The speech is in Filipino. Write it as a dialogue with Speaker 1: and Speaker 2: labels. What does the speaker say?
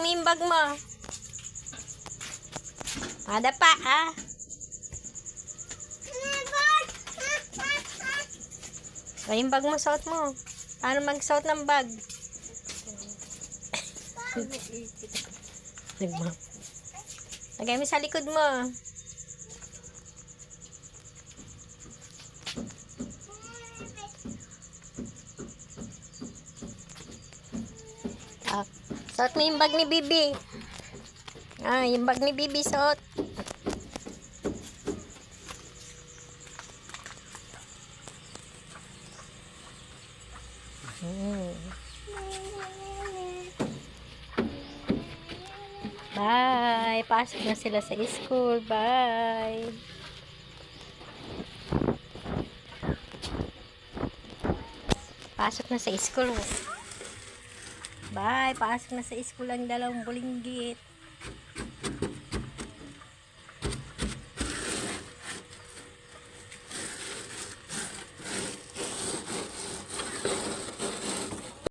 Speaker 1: mo yung bag mo. Ada pa, ah. O, yung bag mo, suot mo. Paano mag-suot ng bag? Nagma. Lagay mo sa likod mo. Ah, suot mo yung bag ni Bibi. Ah, yung bag ni Bibi suot. Hmm. Bye. Pasok na sila sa school. Bye. Pasok na sa school. Bye. Pasok na sa school ang dalawang bulinggit.